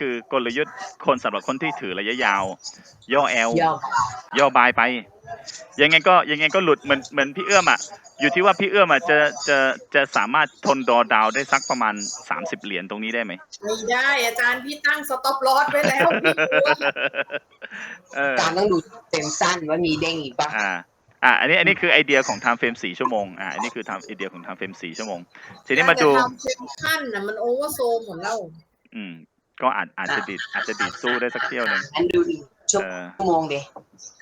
คือกลยุทธ์คนสำหรับคนที่ถือระยะยาว ย่อแอลย่อ ย่อบายไป ยังไงก็ยังไงก็หลุดเหมือนเหมือนพี่เอื้อมอะอยู่ที่ว่าพี่เอื้อมอะจะจะจะสามารถทนดอดาวได้สักประมาณสามสิบเหรียญตรงนี้ได้ไหมไม่ได้อาจารย์พี่ตั้งสต็อปลอสไว้แล้วพี่กลัวเออการต้องดูเต็มสั้นว่ามีเด้งอีกปะอ่าอ่าอันนี้อันนี้คือไอเดียของ time frame สี่ชั่วโมงอ่าอันนี้คือ time ไอเดียของ time frame สี่ชั่วโมงทีนี้มาดูแต่ทำเซนขั้นน่ะมันโอเวอร์โซหมดแล้ว อืม ก็อาจอาจจะดีดอาจจะดีดสู้ได้สักเที่ยวหนึ่งอันดูดิชั่วเออโมงเด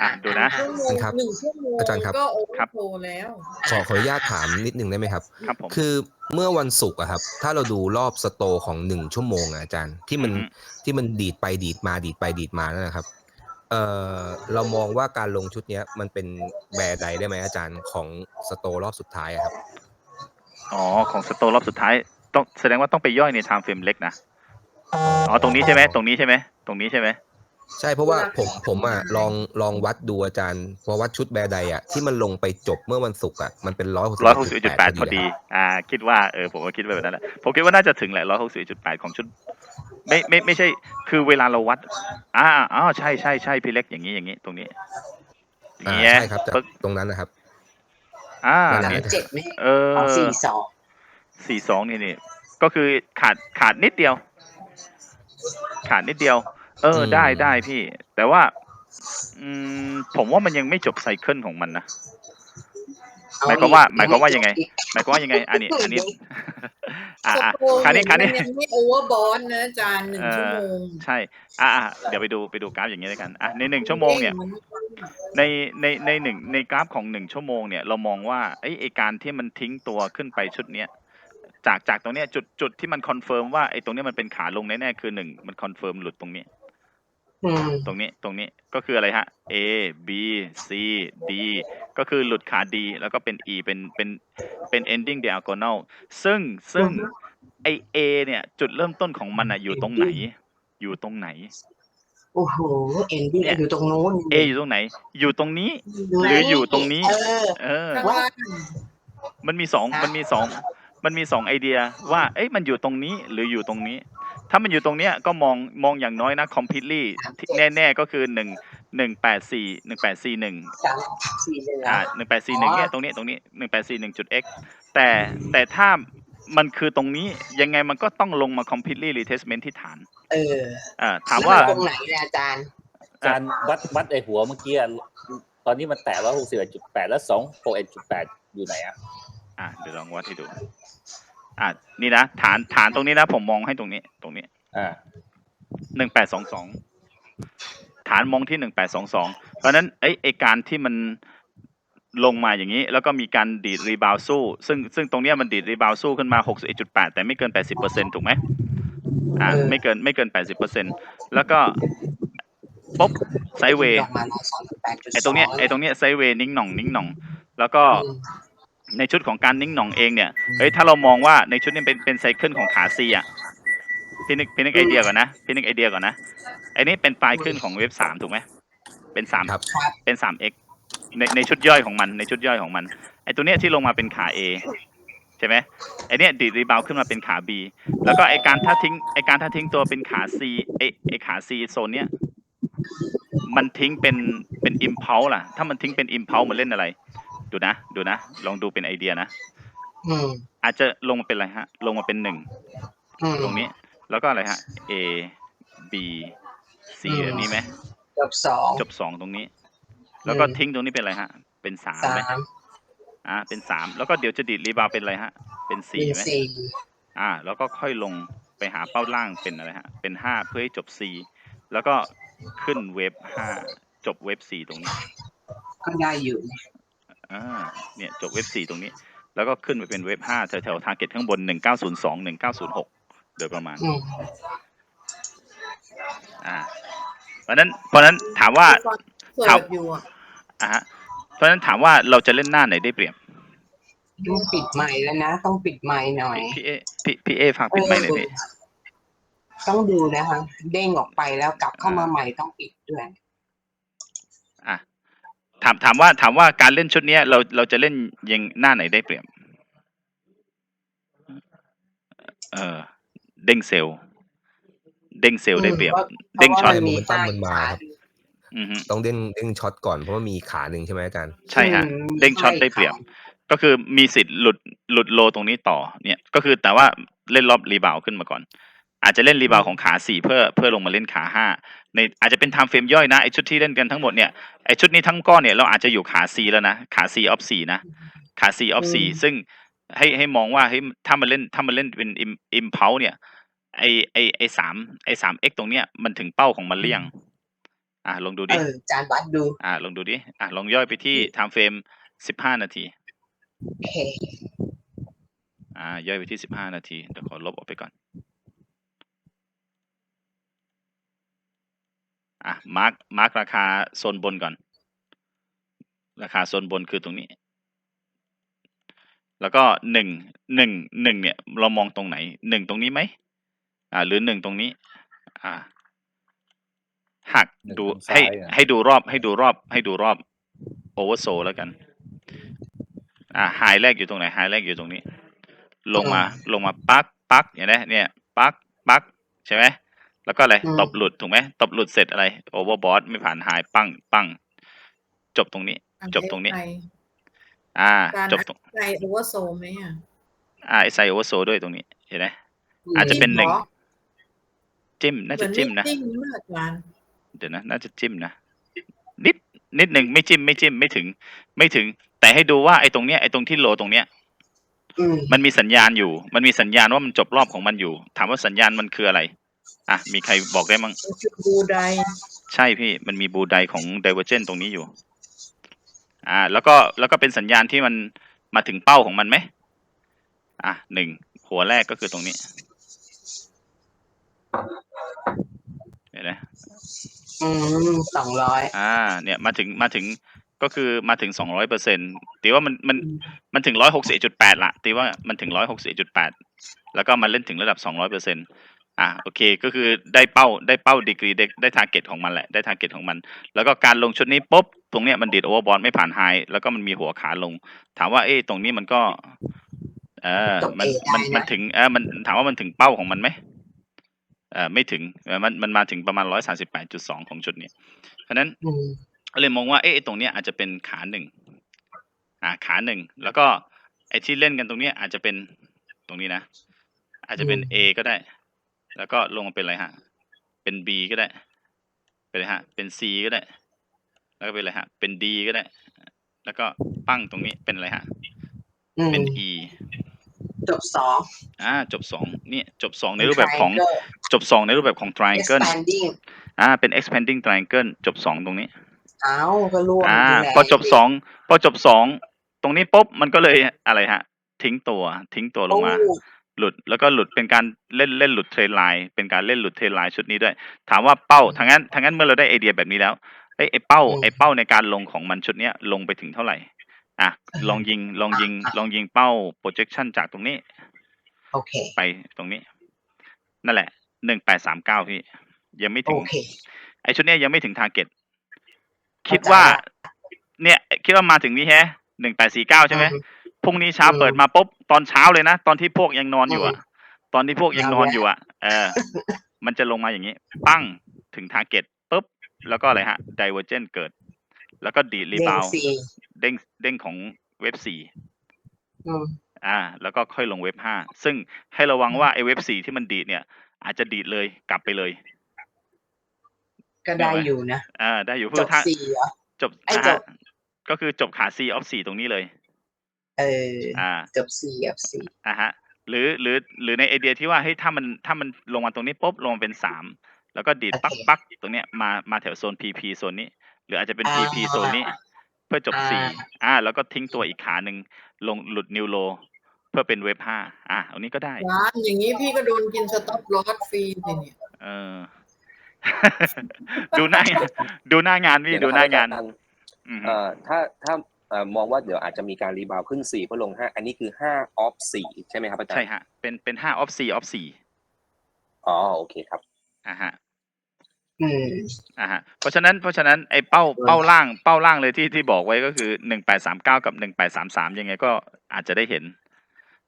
อะดูนะชั่วโมงครับหนึ่งชั่วโมงอาจารย์ครับก็โอเวอครับร์โซแล้วขอขออนุญาตถามนิดนึงได้ไหมครับครับผมคือเมื่อวันศุกร์อะครับ ถ้าเราดูรอบสโตร์ของหนึ่งชั่วโมงอะอาจารย์ที่มันอือฮึที่มันดีดไปดีดมาดีดไปดีดมานั่นนะครับเอ่อเรามองว่าการลงชุดเนี้ย มันเป็นแบร์ใดได้ไหมอาจารย์ของสโตร์รอบสุดท้ายอะครับอ๋อของสโตรอบสุดท้ายต้องแสดงว่าต้องไปย่อยใน time frame เล็กนะ อ๋อตรงนี้ใช่ไหมตรงนี้ใช่ไหมตรงนี้ใช่ไหมใช่เพราะว่าผมผมอะลองลองวัดดูอาจารย์พอวัดชุดแบร์ใดอะที่มันลงไปจบเมื่อวันศุกร์อะมันเป็นร้อยหกร้อยหกสิบจุดแปดพอดีอะอ่า คิดว่าเออผมก็คิดไว้แบบนั้นแหละผมคิดว่าน่าจะถึงแหละร้อยหกสิบจุดแปดของชุด ไม่ไม่ไม่ใช่ คือเวลาเราวัดอ่าอ๋อใช่ใช่ใช่พี่เล็กอย่างนี้อย่างนี้ ตรงนี้อ่าเงี้ยใช่ครับจากปึ๊กตรงนั้นนะครับ อ่านั่นแหละเนี่ยเจ็ดไหมเออเอาสี่สองสี่สองนี่นี่ก็คือขาดขาดนิดเดียว ขาดนิดเดียว เอออืมได้ได้พี่ แต่ว่า อืม ผมว่ามันยังไม่จบไซเคิลของมันนะหมายความว่า หมายความว่ายังไง หมายความว่ายังไง อันนี้ อันนี้ อ่าสอ่าโตนคราวนี้คราวนี้มันยังไม่โอเวอร์บอลนะอาจารย์หนึ่งเอชั่วอโมง ใช่อ่าอ่าเดี๋ยวไปดูไปดูกราฟอย่างนี้แล้วกัน อะในหนึ่งชั่วโมงเนี่ย ในในในหนึ่งในกราฟของหนึ่งชั่วโมงเนี่ย เรามองว่าไอ้ไอการที่มันทิ้งตัวขึ้นไปชุดเนี้ย จากจากตรงเนี้ยจุดจุดที่มันคอนเฟิร์มว่าไอ้ตรงเนี้ยมันเป็นขาลงแน่ๆคือหนึ่งมันคอนเฟิร์มหลุดตรงนี้ อืม ตรงนี้ตรงนี้ก็คืออะไรฮะ A B C D ก็คือหลุดขา D แล้วก็เป็น E เป็นเป็นเป็น ending diagonal ซึ่งซึ่งไอ A เนี่ยจุดเริ่มต้นของมันอะอยู่ตรงไหน อยู่ตรงไหน โอ้โห เอ็นดี้เนี่ย อยู่ตรงนู้น A อยู่ตรงไหน อยู่ตรงนี้ หรืออยู่ตรงนี้ เออ เออข้างล่างมันมีสองครับมันมีสอง มันมีสองไอเดียว่า เอ๊ะมันอยู่ตรงนี้หรืออยู่ตรงนี้ ถ้ามันอยู่ตรงเนี้ยก็มองมองอย่างน้อยนะ completely ที่แน่ ๆ ก็คือหนึ่งหนึ่งแปดสี่หนึ่งแปดสี่หนึ่งสามสี่เหลืออ่าหนึ่งแปดสี่หนึ่งอ๋อเนี่ยตรงนี้ตรงนี้หนึ่งแปดสี่หนึ่งจุด x แต่แต่ถ้ามันคือตรงนี้ยังไงมันก็ต้องลงมา completely retracement ที่ฐาน เอออ่าถามว่าตรงไหนเนี่ยอาจารย์อาจารย์วัดวัดไอหัวเมื่อกี้อะตอนนี้มันแตะร้อยหกสิบเอ็ดจุดแปดแล้วสองหกเอ็ดจุดแปดอยู่ไหนอะ อ่าเดี๋ยวลองวัดให้ดู อ่านี่นะฐานฐานตรงนี้นะ ผมมองให้ตรงนี้ ตรงนี้อ่าหนึ่งแปดสองสองฐานมองที่หนึ่งแปดสองสองเพราะฉะนั้นไอ้ไอการที่มันลงมาอย่างนี้ แล้วก็มีการดีดรีบาวสู้ ซึ่งซึ่งตรงเนี้ยมันดีดรีบาวสู้ขึ้นมาหกสิบเอ็ดจุดแปดแต่ไม่เกินแปดสิบเปอร์เซ็นถูกไหมอ่าเออไม่เกินไม่เกินแปดสิบเปอร์เซ็นแล้วก็ปุ๊บไซด์เวย์ออกมาร้อยสามสิบแปดจุดสองไอตรงเนี้ยไอตรงเนี้ยไซด์เวย์นิ่งหน่องนิ่งหน่อง แล้วก็อืม ในชุดของการนิ่งหน่องเองเนี่ยเฮ้ยถ้าเรามองว่าในชุดนี้เป็นเป็นไซเคิลของขาซีอะพี่นึกพี่นึกไอเดียก่อนนะพี่นึกไอเดียก่อนนะไอ้นี่เป็นปลายขึ้นของเว็บสามถูกไหมเป็นสามครับ เป็นสาม x ในในชุดย่อยของมันในชุดย่อยของมันไอตัวเนี้ยที่ลงมาเป็นขา A ใช่ไหมไอเนี้ยดีดรีบาวขึ้นมาเป็นขา B แล้วก็ไอการถ้าทิ้งไอการถ้าทิ้งตัวเป็นขา C ไอไอขา C โซนเนี้ยมันทิ้งเป็นเป็นอิมเพลล่ะ ถ้ามันทิ้งเป็นอิมเพลมันเล่นอะไร ดูนะ ดูนะ ลองดูเป็นไอเดียนะ อืมอาจจะลงมาเป็นอะไรฮะ ลงมาเป็นหนึ่งอืมตรงนี้ แล้วก็อะไรฮะ A B C อืมแบบนี้ไหม จบสองจบสองตรงนี้ แล้วก็อืมทิ้งตรงนี้เป็นอะไรฮะ เป็นสามสาไหมมอ่า เป็นสาม แล้วก็เดี๋ยวจะดีดรีบาวเป็นอะไรฮะ เป็นหสี่นึ่งไหม สี่อ่า แล้วก็ค่อยลงไปหาเป้าล่างเป็นอะไรฮะ เป็นห้าเพื่อให้จบ C แล้วก็ขึ้นเวฟห้าจบเวฟสี่ตรงนี้ ก็ได้อยู่ อ่าเนี่ยจบเวฟสี่ตรงนี้ แล้วก็ขึ้นไปเป็นเวฟห้าแถวๆทาร์เก็ตข้างบนหนึ่งเก้าศูนย์สองหนึ่งเก้าศูนย์หกโดยประมาณอืมอ่า เพราะฉะนั้นเพราะฉะนั้นถามว่าเปิครับดอยู่อะอ่าฮะเพราะฉะนั้นถามว่าเราจะเล่นหน้าไหนได้เปรียบต้องปิดไมค์แล้วนะ ต้องปิดไมค์หน่อยพี่เอพี่พี่เอฝากปิดไมค์หน่อยดิต้องดูนะคะ เด้งออกไปแล้วกลับเข้ามาใหม่ต้องปิดด้วยอะ ถามถามว่าถามว่าการเล่นชุดเนี้ยเราเราจะเล่นยังหน้าไหนได้เปรียบ เออเด้งเซลล์เด้งเซลล์ได้เปรียบพราะเด้งช็อตพราะว่ามันมีตั้ใต้งมันมาขาครับ อือฮึต้องเด้งเด้งช็อตก่อนเพราะว่ามีขาหนึ่งใช่ไหมอาจารย์ ใช่ฮะ อืมเด้งช็อตได้เปรียบก็คือมีสิทธิ์หลุดหลุดโลตรงนี้ต่อเนี่ย ก็คือแต่ว่าเล่นรอบรีบาวขึ้นมาก่อน อาจจะเล่นรีบาวของขาสี่เพื่อเพื่อลงมาเล่นขาห้าในอาจจะเป็นไทม์เฟรมย่อยนะไอชุดที่เล่นกันทั้งหมดเนี่ยไอชุดนี้ทั้งก้อนเนี่ยเราอาจจะอยู่ขาซีแล้วนะขาซีออฟสี่นะขาซีออฟสี่ซึ่งให้ให้มองว่าเฮ้ยถ้ามันเล่นถ้ามันเล่นเป็นอิมอิมเพลเนี่ยไอไอไอสามไอสามเอ็กตรงเนี้ยมันถึงเป้าของมันเลี่ยง อ่าลองดูเอดิอจานวัดดูอ่าลองดูดิอ่าลองย่อยไปที่ไทม์เฟรมสิบห้านาทีโอเคอ่าย่อยไปที่สิบห้านาทีเดี๋ยวขอลบออกไปก่อน อะมาร์กมาร์กราคาโซนบนก่อน ราคาโซนบนคือตรงนี้ แล้วก็หนึ่งหนึ่งหนึ่งเนี่ย เรามองตรงไหนหนึ่งตรงนี้ไหมอ่า หรือหนึ่งตรงนี้ อ่า หักหนึ่งดูตรงซ้าให้ยอะให้ดูรอบให้ดูรอบ ให้ดูรอบโอเวอร์โซแล้วกัน อ่าไฮแรกอยู่ตรงไหนไฮแรกอยู่ตรงนี้ ลงมาลงมาปักปักเห็นไหมเนี่ยปักปักใช่ไหม แล้วก็อะไรอืม ตบหลุดถูกไหมตบหลุดเสร็จอะไรโอเวอร์บอสไม่ผ่านไฮปังปังจบตรงนี้จบตรงนี้ อ่าการจบตรงใจโอเวอร์โซไหมอะอ่าไอไซโอเวอร์โซด้วยตรงนี้เห็นไหม อาจจะเป็นหนึ่งหรอจิ้มน่าเหมืจะอนจิ้มนะจริงเมื่ออาจารย์เดี๋ยวนะน่าจะจิ้มนะนิดนิดหนึ่งไม่จิ้มไม่จิ้มไม่ถึง ไม่ถึง แต่ให้ดูว่าไอ้ตรงเนี้ยไอ้ตรงที่โลตรงเนี้ยอืมมันมีสัญญาณอยู่ มันมีสัญญาณว่ามันจบรอบของมันอยู่ ถามว่าสัญญาณมันคืออะไร อะมีใครบอกได้มั้งมันคือบูไดใช่พี่มันมีบูไดของ Divergent ตรงนี้อยู่ อ่า แล้วก็แล้วก็เป็นสัญญาณที่มันมาถึงเป้าของมันไหมอะหนึ่งหัวแรกก็คือตรงนี้เห็นไหมอืมสองร้อยอ่า เนี่ยมาถึงมาถึงก็คือมาถึงสองร้อยเปอร์เซ็นตีว่ามันมันมันถึงร้อยหกสิบจุดแปดละตีว่ามันถึงร้อยหกสิบจุดแปดแล้วก็มันเล่นถึงระดับสองร้อยเปอร์เซ็น อะโอเคก็คือได้เป้าได้เป้าดีกรีได้ได้ทาร์เก็ตของมันแหละได้ทาร์เก็ตของมัน แล้วก็การลงชุดนี้ปุ๊บตรงเนี้ยมันดีดโอเวอร์บอลไม่ผ่านไฮแล้วก็มันมีหัวขาลง ถามว่าเอ๊ะตรงนี้มันก็ เออมันมันมันถึงเออมันถามว่ามันถึงเป้าของมันไหมเออไม่ถึงเออมันมันมาถึงประมาณร้อยสาสิบแปดจุดสองของชุดนี้เพราะฉะนั้นอืมก็เลยมองว่าเอ๊ะไอ้ตรงเนี้ยอาจจะเป็นขาหนึ่งอ่าขาหนึ่งแล้วก็ไอ้ที่เล่นกันตรงเนี้ยอาจจะเป็นตรงนี้นะ อาจจะเป็น A ก็ได้ แล้วก็ลงมาเป็นอะไรฮะ เป็น B ก็ได้ เป็นอะไรฮะ เป็น C ก็ได้ แล้วก็เป็นอะไรฮะ เป็น D ก็ได้ แล้วก็ปั้งตรงนี้เป็นอะไรฮะอืมเป็น E จบสองอ่า จบสองเนี่ย จบสองในรูปแบบของ Triangle จบสองในรูปแบบของ triangle expanding อ่า เป็น expanding triangle จบสองตรงนี้เอาก็ร่วงอ่ายู่แล้วพอจบสอง พอจบสอง ตรงนี้ปุ๊บ มันก็เลยอะไรฮะ ทิ้งตัว ทิ้งตัวลงมาโอ้ หลุดแล้วก็หลุดเป็นการเล่นเล่นหลุดเทรนไลน์เป็นการเล่นหลุดเทรนไลน์ชุดนี้ด้วย ถามว่าเป้าทางนั้นทางนั้นเมื่อเราได้ไอเดียแบบนี้แล้วไอ้ไอ้เป้าไอ้เป้าในการลงของมันชุดเนี้ยลงไปถึงเท่าไหร่อะลองยิงลองยิงลองยิงเป้า projection จากตรงนี้โอเคไปตรงนี้ นั่นแหละหนึ่งแปดสามเก้าพี่ยังไม่ถึโองเคไอชุดเนี้ยยังไม่ถึงทาร์เก็ตคิดว่า เนี่ย คิดว่ามาถึงนี่แฮะหนึ่งแปดสี่เก้าใช่ไหมอืมพ รุ่งนี้เช้าอืมเปิดมาปุ๊บตอนเช้าเลยนะ ตอนที่พวกยังนอนอยู่อะอืมตอนที่พวกยังนอนเอาละอยู่อะเออ มันจะลงมาอย่างนี้ ปั้งถึงทาร์เก็ตปุ๊บ แล้วก็อะไรฮะดิเวอร์เจนเกิด แล้วก็ดีรีเด้งบาวสี่เด้งเด้งของเว็บสี่อืมอ่า แล้วก็ค่อยลงเว็บห้าซึ่งให้ระวังว่าไอ้เว็บสี่ที่มันดีดเนี่ย อาจจะดีดเลยกลับไปเลย ก็ได้อยู่นะอ่าได้อยู่จเพื่อบถ้าสี่เหรอจบไอ้นะจฮะบก็คือจบขา C of 4ตรงนี้เลย เอออ่าจบสี่จบสี่อ่าฮะ หรือหรือหรือในไอเดียที่ว่าเฮ้ยถ้ามันถ้ามันลงมาตรงนี้ปุ๊บลงมาเป็นสามแล้วก็ดีดปักปักตรงเนี้ยมามาแถวโซน PP โซนนี้ หรืออาจจะเป็น PP โซนนี้ เพื่อจบสี่อ่า แล้วก็ทิ้งตัวอีกขาหนึ่งลงหลุดนิวโล เพื่อเป็นเว็บห้าอ่าอันนี้ก็ได้ ร้านอย่างนี้พี่ก็โดนกินสต็อปลอสฟรีสิเนี่ยเออ ดูหน้างานดูหน้างานพี่ดูหน้างานอืมเอ่อถ้าถ้าเอ่อ มองว่าเดี๋ยวอาจจะมีการรีบาวด์ขึ้นสี่เพื่อลงห้าอันนี้คือห้าออฟสี่ใช่ไหมครับอาจารย์ใช่ฮะเป็นเป็นห้า of 4 of 4อ๋อโอเคครับอ่าฮะอืมอ่าฮะเพราะฉะนั้นเพราะฉะนั้นไอ้เป้าเป้าล่างเป้าล่างเลยที่ที่บอกไว้ก็คือหนึ่งแปดสามเก้ากับหนึ่งแปดสามสามยังไงก็อาจจะได้เห็น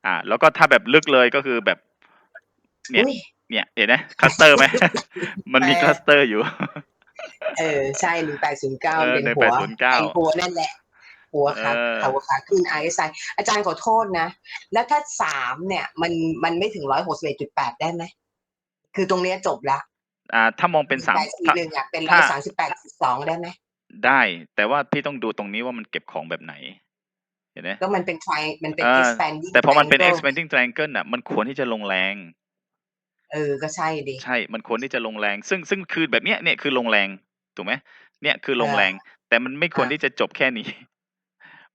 อ่า แล้วก็ถ้าแบบลึกเลยก็คือแบบ เนี่ยอุ้ยเนี่ยเห็นไหมคลัสเตอร์ไหมมันมีคลัสเตอร์อยู่ เออใช่หนึ่งแปดศูนย์เก้าเออเป็นหัว1809ไอ้หัวนั่นแหละ หัวขาเออหัวขาขึ้น RSI อาจารย์ขอโทษนะ แล้วถ้าสามเนี่ย มันมันไม่ถึงร้อยหกสิบเอ็ดจุดแปดได้ไหม คือตรงเนี้ยจบละอ่าถ้ามองเป็นสามแปดสี่ถ้าหนึ่งอะเป็นร้ถ้าอยสามสิบแปดสองได้ไหม ได้ แต่ว่าพี่ต้องดูตรงนี้ว่ามันเก็บของแบบไหนเห็นไหมก็มันเป็นไฟมันเป็นเออ expanding แต่พอมันเป็น triangle expanding triangle อะ มันควรที่จะลงแรงเออ ก็ใช่ดิ ใช่ มันควรที่จะลงแรง ซึ่งซึ่งคือแบบเนี้ยเนี่ยคือลงแรง ถูกไหมเนี่ยคือลงแรง แต่มันไม่ควรอ่าที่จะจบแค่นี้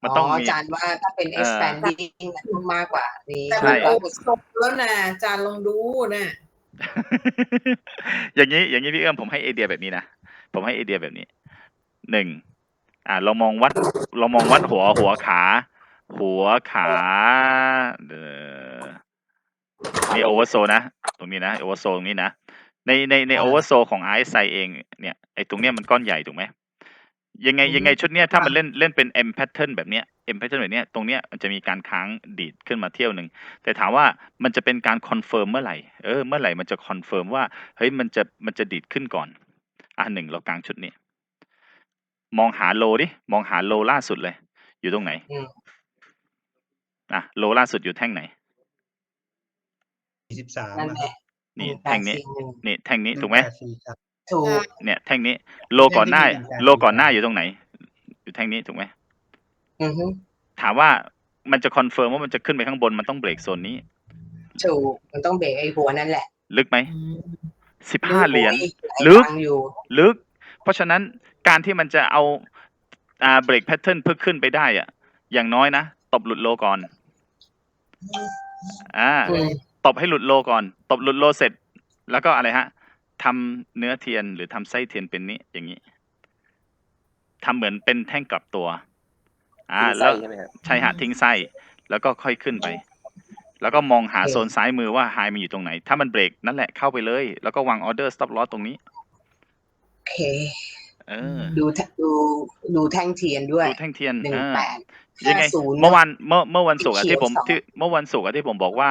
มันอ๋ต้องอมีอาจารย์ว่าถ้าเป็นเออ expanding อะต้องมากกว่านี้แต่ใช่มันโอ้สมแล้วนะอาจารย์ลองดูนะอย่างนี้อย่างนี้พี่เอื้อมผมให้ไอเดียแบบนี้นะผมให้ไอเดียแบบนี้หนึ่งอ่าเรามองวัดเรามองวัดหัวหัวขา หัวขาเออนี่โอเวอร์โซนะ ตรงนี้นะโอเวอร์โซตรงนี้นะในในในโอเวอร์โซของ RSI เองเนี่ยไอตรงเนี้ยมันก้อนใหญ่ถูกไหม ยังไงยังไงชุดเนี้ยถ้ามันเล่นเล่นเป็น M pattern แบบเนี้ย M pattern แบบเนี้ยตรงเนี้ยมันจะมีการค้างดีดขึ้นมาเที่ยวหนึ่งแต่ถามว่ามันจะเป็นการคอนเฟิร์มเมื่อไหร่เออเมื่อไหร่มันจะคอนเฟิร์มว่าเฮ้ยมันจะมันจะดีดขึ้นก่อนอะหนึ่งเรากลางชุดนี้ มองหาโลดิมองหาโลล่าสุดเลย อยู่ตรงไหนอืมอะโลล่าสุดอยู่แท่งไหน สี่สิบสามนั่นแหละนี่181แท่งนี้นี่แท่งนี้ถูกไหม ถูก เนี่ยแท่งนี้โลก่อนหน้า โลก่อนหน้าอยู่ตรงไหน อยู่แท่งนี้ถูกไหมอือฮึถามว่ามันจะคอนเฟิร์มว่ามันจะขึ้นไปข้างบนมันต้องเบรกโซนนี้ ถูก มันต้องเบรกไอ้หัวนั่นแหละ ลึกไหมสิบห้าเหรียญลึลึกกอยู่ลึก เพราะฉะนั้นการที่มันจะเอาอ่าเบรกแพทเทิร์นเพื่อขึ้นไปได้อะอย่างน้อยนะตบหลุดโลก่อน อ่าอืมตบให้หลุดโลก่อน ตบหลุดโลเสร็จ แล้วก็อะไรฮะ ทำเนื้อเทียนหรือทำไส้เทียนเป็นนี้อย่างนี้ทำเหมือนเป็นแท่งกลับตัว อ่าทิ้งแล้ไส้วใช่ไหมครับใช่ฮะทิ้งไส้ แล้วก็ค่อยขึ้นไป แล้วก็มองหาโซนซ้ายมือว่าไฮมันอยู่ตรงไหน ถ้ามันเบรกนั่นแหละเข้าไปเลย แล้วก็วางออเดอร์สต็อปลอสตรงนี้โอเคเออดูแทดูดูแท่งเทียนด้วยดูแท่งเทียนหนึ่งเออแปดยังไงห้าศูนย์เมื่อวันเมื่อเมื่อวันศุกร์อะเขียวที่ผมสองที่เมื่อวันศุกร์อะที่ผมบอกว่า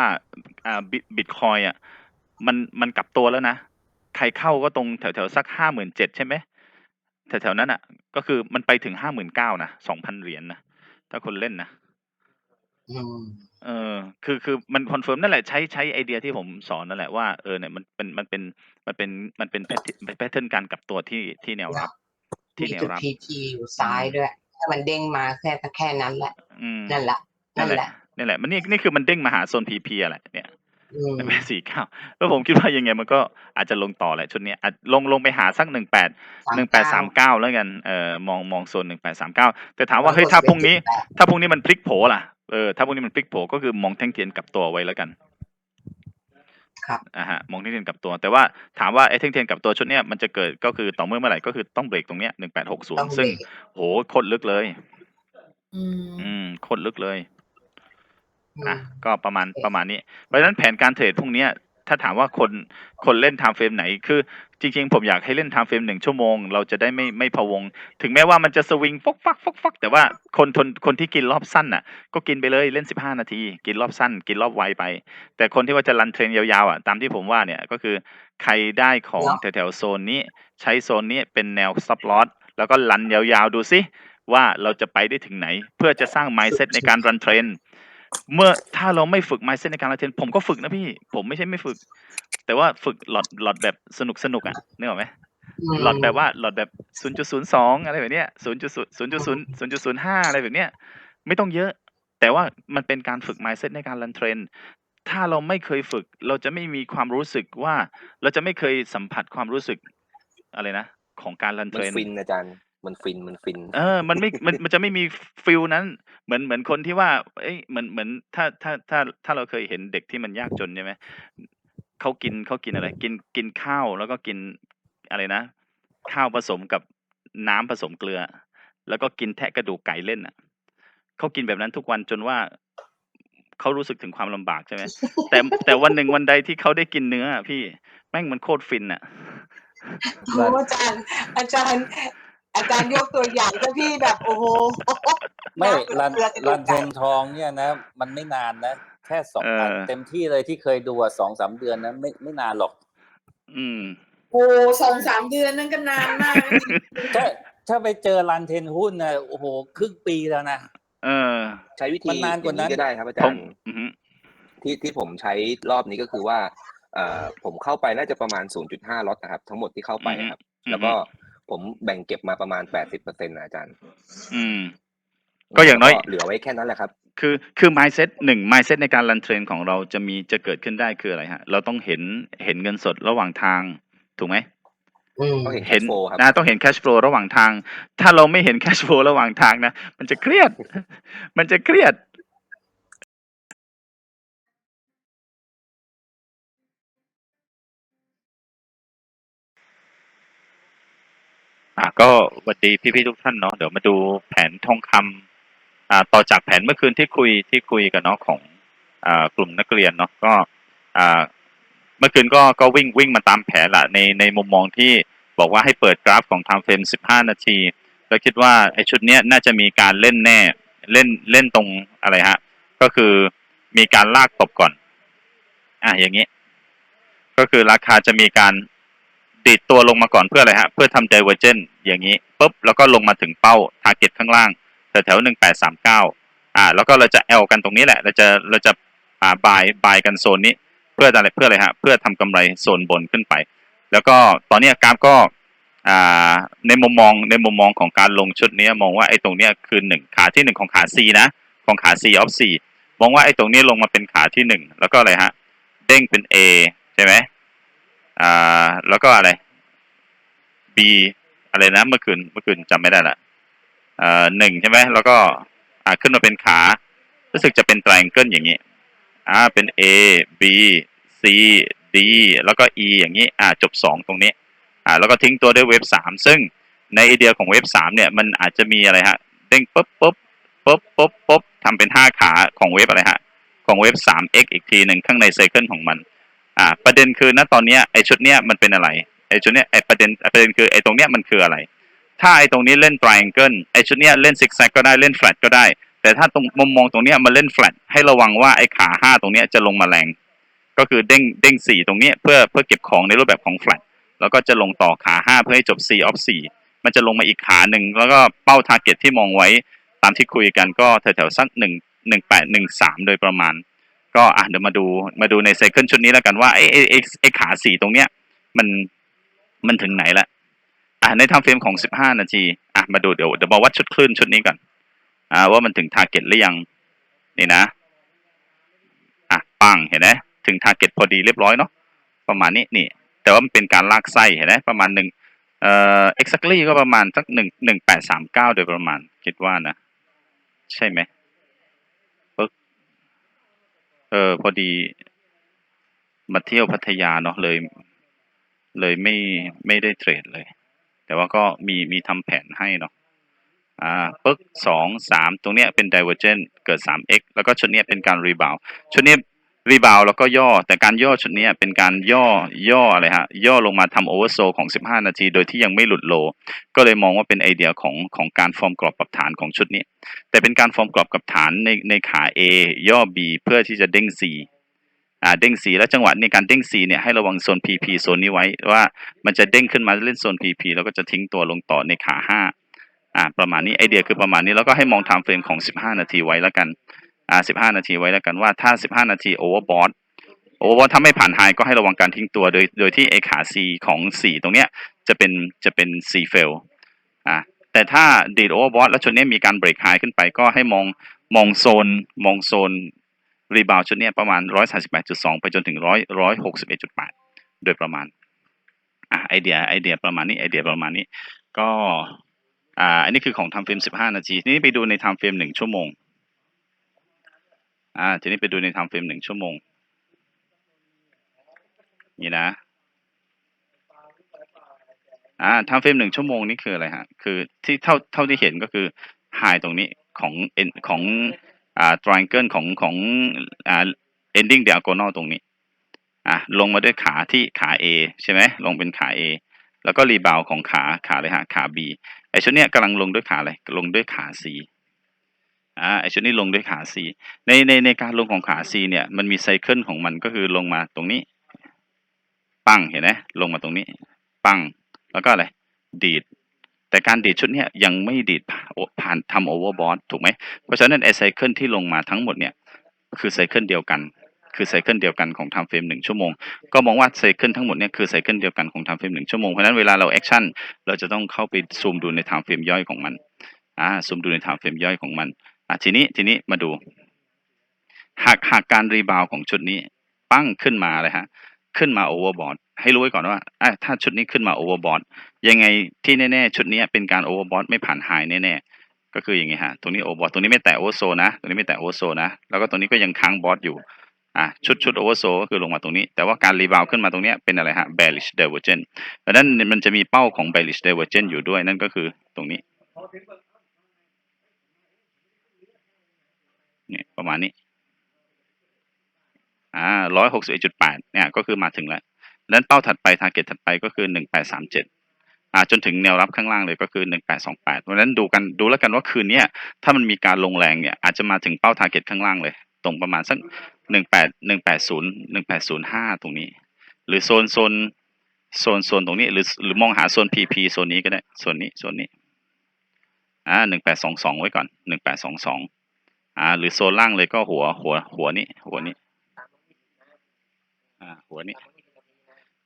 อ่าบิบิตคอยอะมันมันกลับตัวแล้วนะ ใครเข้าก็ตรงแถวแถวๆสักห้าหมื่นเจ็ดใช่ไหมแถวแถวๆนั้นอะ ก็คือมันไปถึงห้าหมื่นเก้านะสองพันเหรียญนะถ้าคนเล่นนะอืมเออ คือคือมันคอนเฟิร์มนั่นแหละใช้ใช้ไอเดียที่ผมสอนนั่นแหละว่าเออเนี่ยมันเป็นมันเป็นมันเป็นมันเป็นแพทแพทเทิร์นการกลับตัวที่ที่แนวรับ ที่มีแนวจุดรับพีทีอยู่ซ้ายด้วยถ้ามันเด้งมาแค่แค่นั้นแหละอืมนั่นแหละนั่นั่นนแหแหละละนี่แหละมันนี่นี่คือมันเด้งมาหาโซนพีพีอะไรเนี่ย อืมแปดสี่เก้าแล้วผมคิดว่ายังไงมันก็อาจจะลงต่อแหละชุดเนี้ยอาจลงลงไปหาสักหนึ่งแปดหนึ่งแปดสามเก้าแล้วกันเออมองมองโซนหนึ่งแปดสามเก้าแต่ถามว่าเฮ้ยถ้าพรุ่งนี้ถ้าพรุ่งนี้มันพลิกโผล่ล่ะเออถ้าพรุ่งนี้มันพลิกโผล่ก็คือมองแท่งเทียนกลับตัวไว้แล้วกันครับ อ่าฮะมองแท่งเทียนกลับตัว แต่ว่าถามว่าไอ้แท่งเทียนกลับตัวชุดเนี้ยมันจะเกิดก็คือต่อเมื่อเมื่อไหร่ก็คือต้องเบรกตรงเนี้ยหนึ่งแปดหกศูนต้องย์เบรซึ่งกโหโคตรลึกเลย อืม อืมโคตรลึกเลย อือะมก็ประมาณโอเคประมาณนี้ เพราะฉะนั้นแผนการเทรดพวกเนี้ยถ้าถามว่าคนคนเล่นไทม์เฟรมไหน คือจริง ๆ ผมอยากให้เล่นไทม์เฟรมหนึ่งชั่วโมง เราจะได้ไม่ไม่พะวง ถึงแม้ว่ามันจะสวิงฟกฟักฟกฟักแต่ว่าคนทนคนที่กินรอบสั้นน่ะ ก็กินไปเลยเล่นสิบห้านาที กินรอบสั้น กินรอบไวไป แต่คนที่ว่าจะรันเทรนยาวๆอะตามที่ผมว่าเนี่ยก็คือใครได้ของแถวๆโซนนี้ ใช้โซนนี้เป็นแนวซับลอสแล้วก็รันยาวๆดูซิว่าเราจะไปได้ถึงไหน เพื่อจะสร้าง mindset ในการรันเทรน เมื่อถ้าเราไม่ฝึก mindset ในการรันเทรนผมก็ฝึกนะพี่ ผมไม่ใช่ไม่ฝึก แต่ว่าฝึกหลอดหลอดแบบสนุกสนุกๆอะนึกออกไหมมหลอดแบบว่าหลอดแบบ 0.02 อะไรแบบเนี้ย0.0 0.0 0.05 อะไรแบบเนี้ยไม่ต้องเยอะ แต่ว่ามันเป็นการฝึก mindset ในการรันเทรนถ้าเราไม่เคยฝึก เราจะไม่มีความรู้สึกว่า เราจะไม่เคยสัมผัสความรู้สึกอะไรนะ ของการรันเทมันรนฟินอาจารย์ มันฟิน มันฟิน เออ มันไม่ มัน มันจะไม่มีฟิลนั้น เหมือน เหมือนคนที่ว่า เอ้ย เหมือน เหมือน ถ้า ถ้า ถ้า ถ้าเราเคยเห็นเด็กที่มันยากจนใช่ไหม เขากินเขากินอะไร กิน กินข้าว แล้วก็กินอะไรนะ ข้าวผสมกับน้ำผสมเกลือ แล้วก็กินแทะกระดูกไก่เล่นอะ เขากินแบบนั้นทุกวันจนว่า เขารู้สึกถึงความลำบากใช่ไหม แต่ แต่วันหนึ่งวันใดที่เขาได้กินเนื้ออะพี่ แม่งมันโคตรฟินอะ โอ้อาจารย์ อาจารย์ อาจารย์ยกตัวอย่างก็พี่แบบโอ้โหไม่รันเกลือกระดูรักนเทไก่นทองเนี่ยนะ มันไม่นานนะ แค่สองเออวันเต็มที่เลยที่เคยดูอะสองสามเดือนนะไม่ไม่นานหรอก อืมโอ้สองสามเดือนนั่นก็นานมากถ้าถ้าไปเจอรันเทนหุ้นนะโอ้โหครึ่งปีแล้วนะเออ ใช้วิธีมันนานกว่านั้นอย่งก็ได้ครับอาผจามรย์อือฮึที่ที่ผมใช้รอบนี้ก็คือว่า เอ่อผมเข้าไปน่าจะประมาณ 0.5ล็อตนะครับ ทั้งหมดที่เข้าไปครับ แล้วก็ ผมแบ่งเก็บมาประมาณ80%นะอาจารย์ อืม ก็อย่างน้อย เหลือไว้แค่นั้นแหละครับ คือคือ mindset หนึ่ง mindset ในการรันเทรนของเราจะมีจะเกิดขึ้นได้คืออะไรฮะ เราต้องเห็นเห็นเงินสดระหว่างทาง ถูกไหมอืมต้องเห็นเห็น cash flow ครับนะต้องเห็น cash flow ระหว่างทาง ถ้าเราไม่เห็น cash flow ระหว่างทางนะ มันจะเครียด มันจะเครียด อะก็สวัสดีพี่ๆทุกท่านเนาะเดี๋ยวมาดูแผนทองคำอ่าต่อจากแผนเมื่อคืนที่คุยที่คุยกันเนาะของอ่ากลุ่มนักเรียนเนาะก็อ่าเมื่อคืนก็ก็วิ่งวิ่งมาตามแผนละในในมุมมองที่บอกว่าให้เปิดกราฟของ time frame 15 นาทีแล้วคิดว่าไอชุดเนี้ยน่าจะมีการเล่นแน่เล่นเล่นตรงอะไรฮะ ก็คือมีการลากตบก่อน อะอย่างนี้ ก็คือราคาจะมีการ ดีดตัวลงมาก่อนเพื่ออะไรฮะ เพื่อทำ divergent อย่างนี้ปุ๊บแล้วก็ลงมาถึงเป้า target ข้างล่างแถวแถวหนึ่งแปดสามเก้าอ่า แล้วก็เราจะ L กันตรงนี้แหละ เราจะเราจะอ่า buy buy กันโซนนี้ เพื่ออะไรเพื่ออะไรฮะ เพื่อทำกำไรโซนบนขึ้นไป แล้วก็ตอนนี้กราฟก็อ่าในมุมมองในมุมมองของการลงชุดนี้มองว่าไอ้ตรงนี้คือหนึ่งขาที่หนึ่งของขา C นะ ของขา C of C มองว่าไอ้ตรงนี้ลงมาเป็นขาที่หนึ่งแล้วก็อะไรฮะเด้งเป็น A ใช่ไหม อ่า แล้วก็อะไร B อะไรนะเมื่อคืนเมื่อคืนจำไม่ได้ละเอ่อหนึ่งใช่ไหมแล้วก็อ่าขึ้นมาเป็นขา รู้สึกจะเป็น triangle อย่างนี้อ่าเป็น A B C D แล้วก็ E อย่างนี้อ่าจบสองตรงนี้อ่าแล้วก็ทิ้งตัวด้วยเว็บสามซึ่งในไอเดียของเว็บสามเนี่ยมันอาจจะมีอะไรฮะเด้งปุ๊บปุ๊บปุ๊บปุ๊บปุ๊บทำเป็นห้าขาของเว็บอะไรฮะของเว็บสาม x อีกทีหนึ่งข้างในไซเคิลของมัน อ่า ประเด็นคือณตอนเนี้ยไอชุดเนี้ยมันเป็นอะไรไอชุดเนี้ยไอประเด็นประเด็นคือไอตรงเนี้ยมันคืออะไร ถ้าไอตรงนี้เล่น triangle ไอชุดเนี้ยเล่น zigzag ก็ได้เล่น flat ก็ได้ แต่ถ้าตรงมุมมองตรงเนี้ยมาเล่น flat ให้ระวังว่าไอขาห้าตรงเนี้ยจะลงมาแรงก็คือเด้งเด้งสี่ตรงเนี้ยเพื่อเพื่อเก็บของในรูปแบบของ flat แล้วก็จะลงต่อขาห้าเพื่อให้จบ C of สี่มันจะลงมาอีกขาหนึ่งแล้วก็เป้า target ที่มองไว้ตามที่คุยกันก็แถวๆสักหนึ่งหนึ่งแปดหนึ่งสามโดยประมาณ ก็อะเดี๋ยวมาดูมาดูในไซเคิลชุดนี้แล้วกันว่าไอ้ไอ้ไอ้ขาสี่ตรงเนี้ย มันมันถึงไหนละอะในทำเฟรมของสิบห้านาทีอะมาดูเดี๋ยวเดี๋ยวมาวัดชุดคลื่นชุดนี้ก่อนอ่าว่ามันถึงทาร์เก็ตหรือยัง นี่นะอะปังเห็นไหมถึงทาร์เก็ตพอดีเรียบร้อยเนาะประมาณนี้นี่ แต่ว่ามันเป็นการลากไส้เห็นไหมประมาณหนึ่งเอ่อ exactly ก็ประมาณสักหนึ่งหนึ่งแปดสามเก้าโดยประมาณคิดว่านะ ใช่ไหมปึ๊กเออ พอดีมาเที่ยวพัทยาเนาะเลย เลยไม่ไม่ได้เทรดเลย แต่ว่าก็มีมีทำแผนให้เนาะอ่าปึ๊กสองสามตรงเนี้ยเป็น divergent เกิดสาม x แล้วก็ชุดเนี้ยเป็นการ rebound ชุดเนี้ย rebound แล้วก็ย่อ แต่การย่อชุดนี้เป็นการย่อย่ออะไรฮะย่อลงมาทำ oversold ของ 15 นาที โดยที่ยังไม่หลุดโล ก็เลยมองว่าเป็นไอเดียของของการฟอร์มกรอบกับฐานของชุดนี้ แต่เป็นการฟอร์มกรอบกับฐานในในขา A ย่อ B เพื่อที่จะเด้ง C อ่าเด้ง C แล้วจังหวะในการเด้ง C เนี่ยให้ระวังโซน PP โซนนี้ไว้ว่ามันจะเด้งขึ้นมาเล่นโซน PP แล้วก็จะทิ้งตัวลงต่อในขา 5อ่าประมาณนี้ไอเดียคือประมาณนี้แล้วก็ให้มองไทม์เฟรมของ 15 นาทีไว้แล้วกัน อ่า15 นาทีไว้แล้วกันว่าถ้า 15 นาทีโอเวอร์บอทโอเวอร์บอทถ้าไม่ผ่านไฮก็ให้ระวังการทิ้งตัว โดยโดยที่ไอขา C ของ 4 ตรงเนี้ยจะเป็นจะเป็น C fail อ่าแต่ถ้าดีดโอเวอร์บอทแล้วชุดนี้มีการเบรกไฮขึ้นไปก็ให้มองมองโซนมองโซนรีบาวชุดนี้ประมาณ 138.2 ไปจนถึง 100 161.8 โดยประมาณอ่าไอเดียไอเดียประมาณนี้ไอเดียประมาณนี้ ก็อ่าอันนี้คือของทำเฟรม 15 นาทีทีนี้ไปดูในทำเฟรม 1 ชั่วโมง อ่าทีนี้ไปดูในทำเฟรม1ชั่วโมง นี่นะอ่าทำเฟรมหนึ่งชั่วโมงนี่คืออะไรฮะ คือที่เท่าเท่าที่เห็นก็คือไฮตรงนี้ของเอ็นของอ่า triangle ของของอ่า ending diagonal ตรงนี้อะลงมาด้วยขาที่ขา A ใช่ไหมลงเป็นขา A แล้วก็รีบาวของขาขาเลยฮะขา B ไอชุดเนี้ยกำลังลงด้วยขาอะไรลงด้วยขา C อ่าไอชุดนี้ลงด้วยขา C ในในในการลงของขา C เนี่ยมันมีไซเคิลของมันก็คือลงมาตรงนี้ ปังเห็นไหมลงมาตรงนี้ ปังแล้วก็อะไรดีด แต่การดีดชุดนี้ยังไม่ดีดผ่านทำโอเวอร์บอทถูกไหมเพราะฉะนั้นไอไซเคิลที่ลงมาทั้งหมดเนี่ยคือไซเคิลเดียวกันคือไซเคิลเดียวกันของทม์เฟรมหนึ่งชั่วโมง ก็มองว่าไซเคิลทั้งหมดเนี่ยคือไซเคิลเดียวกันของทม์เฟรมหนึ่งชั่วโมง เพราะฉะนั้นเวลาเราแอคชั่นเราจะต้องเข้าไปซูมดูในทม์เฟรมย่อยของมัน อ่า ซูมดูในทม์เฟรมย่อยของมัน อะทีนี้ทีนี้มาดู หากหากการรีบาวของชุดนี้ ปั้งขึ้นมาเลยฮะ ขึ้นมาโอเวอร์บอทให้รู้ไว้ก่อนว่าอะถ้าชุดนี้ขึ้นมาโอเวอร์บอทยังไงที่แน่ๆ ชุดนี้เป็นการโอเวอร์บอทไม่ผ่านไฮแน่ๆ ก็คืออย่างงี้ฮะตรงนี้โอเวอร์บอทตรงนี้ไม่แตะโอเวอร์โซนะตรงนี้ไม่แตะโอเวอร์โซนะแล้วก็ตรงนี้ก็ยังค้างบอทอยู่อะชุดชุดโอเวอร์โซก็คือลงมาตรงนี้ แต่ว่าการรีบาวขึ้นมาตรงเนี้ยเป็นอะไรฮะ bearish divergence ดังนั้นมันจะมีเป้าของ bearish divergence อยู่ด้วยนั่นก็คือตรงนี้ เนี่ยประมาณนี้อ่าร้อยหกสิบเอ็ดจุดแปดเนี่ยก็คือมาถึงแล้วแล้วเป้าถัดไปทาร์เก็ตถัดไปก็คือหนึ่งแปดสามเจ็ดอ่าจนถึงแนวรับข้างล่างเลยก็คือหนึ่งแปดสองแปดเพราะฉะนั้นดูกันดูแล้วกันว่าคืนเนี้ยถ้ามันมีการลงแรงเนี่ยอาจจะมาถึงเป้าทาร์เก็ตข้างล่างเลย ตรงประมาณสักหนึ่งแปดหนึ่งแปดศูนย์หนึ่งแปดศูนย์ห้าตรงนี้ หรือโซนโซนโซนโซนตรงนี้หรือหรือมองหาโซนพีพีโซนนี้ก็ได้โซนนี้โซนนี้อ่าหนึ่งแปดสองสองไว้ก่อนหนึ่งแปดส อ่า หรือโซนล่างเลยก็หัว หัว หัวนี้ หัวนี้ อ่า หัวนี้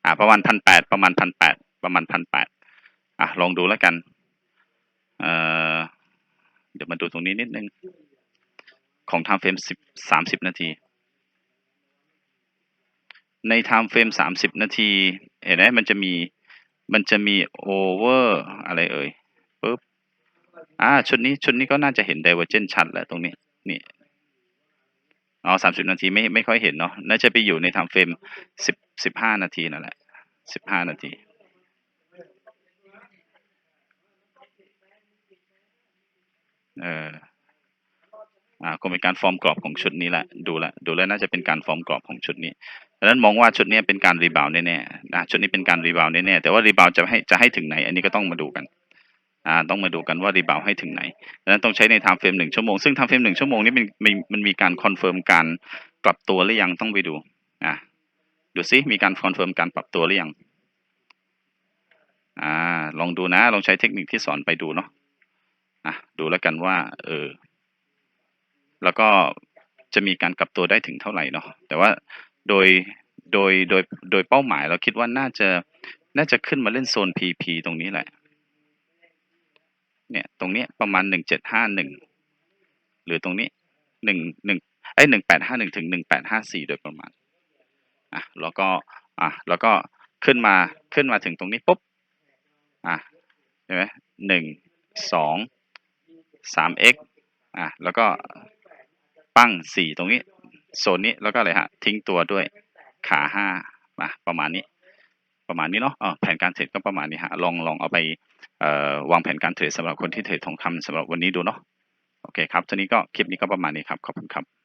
อ่า ประมาณพันแปดประมาณพันแปดประมาณพันแปดอะลองดูแล้วกัน เอ่อ เดี๋ยวมาดูตรงนี้นิดนึง ของ time frame สิบสามสิบนาที ใน time frame สามสิบนาที เห็นไหมมันจะมี มันจะมี over อร์อะไรเอ่ยปุ๊บอ่า ชุดนี้ ชุดนี้ก็น่าจะเห็น divergence ชัดแหละตรงนี้ นี่อ๋อสามสิบนาทีไม่ไม่ค่อยเห็นเนาะน่าจะไปอยู่ในทม์เฟรมสิบสิบห้านาทีนั่นแหละสิบห้านาทีเอออ่าคงเป็นการฟอร์มกรอบของชุดนี้แหละดูลวดูแล้วน่าจะเป็นการฟอร์มกรอบของชุดนี้ดังนั้นมองว่าชุดนี้เป็นการรีบาวแน่ๆนะชุดนี้เป็นการรีบาวแน่ๆแต่ว่ารีบาวจะให้จะให้ถึงไหน อันนี้ก็ต้องมาดูกัน ต้องมาดูกันว่ารีบาวให้ถึงไหนดังนั้นต้องใช้ในไทม์เฟรมหนึ่งชั่วโมง ซึ่งไทม์เฟรมหนึ่งชั่วโมงนี้มันมันมันมีการคอนเฟิร์มการปรับตัวหรือยังต้องไปดูอะดูซิมีการคอนเฟิร์มการปรับตัวหรือยังอ่าลองดูนะลองใช้เทคนิคที่สอนไปดูเนาะอะดูแล้วกันว่าเออแล้วก็จะมีการกลับตัวได้ถึงเท่าไหร่เนาะแต่ว่าโดยโดยโดยโดยเป้าหมายเราคิดว่าน่าจะน่าจะขึ้นมาเล่นโซน PP ตรงนี้แหละ เนี่ยตรงนี้ประมาณหนึ่งเจ็ดห้าหนึ่งหรือตรงนี้หนึ่งหนึ่งไอ้หนึ่งแปดห้าหนึ่งถึงหนึ่งแปดห้าสี่โดยประมาณอะแล้วก็อะแล้วก็ขึ้นมาขึ้นมาถึงตรงนี้ปุ๊บอะใช่ไหมหนึ่งสองสาม x อะแล้วก็ปั้งสี่ตรงนี้โซนนี้แล้วก็อะไรฮะทิ้งตัวด้วยขาห้ามาประมาณนี้ ประมาณนี้เนาะอ๋อแผนการเทรดก็ประมาณนี้ฮะลองลองเอาไปวางแผนการเทรดสำหรับคนที่เทรดทองคำสำหรับวันนี้ดูเนาะโอเคครับทีนี้ก็คลิปนี้ก็ประมาณนี้ครับขอบคุณครับ